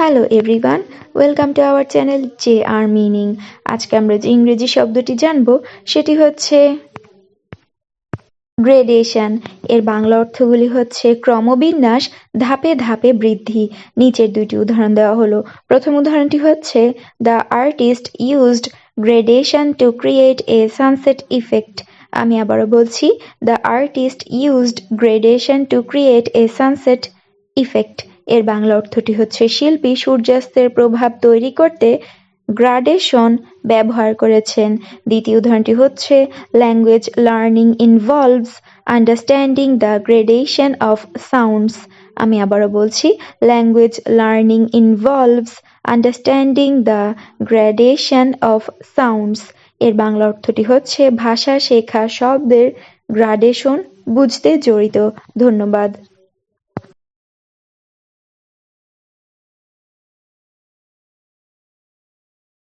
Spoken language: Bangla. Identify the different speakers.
Speaker 1: Hello everyone welcome to our channel J R meaning আজকে আমরা যে ইংরেজি শব্দটি জানব, সেটি হচ্ছে গ্রেডেশন এর বাংলা অর্থগুলি হচ্ছে ক্রমবিন্যাস, ধাপে ধাপে বৃদ্ধি। নিচের দুইটি উদাহরণ দেওয়া হলো। প্রথম উদাহরণটি হচ্ছে the artist used gradation to create a sunset effect আমি আবারও বলছি the artist used gradation to create a sunset effect এর বাংলা অর্থটি হচ্ছে শিল্পী সূর্যাস্তের প্রভাব তৈরি করতে গ্রাডেশন ব্যবহার করেছেন। দ্বিতীয় উদাহরণটি হচ্ছে language learning involves understanding the gradation of sounds আমি আবারও বলছি language learning involves understanding the gradation of sounds এর বাংলা অর্থটি হচ্ছে, ভাষা শেখা শব্দের গ্রাডেশন বুঝতে জড়িত। ধন্যবাদ।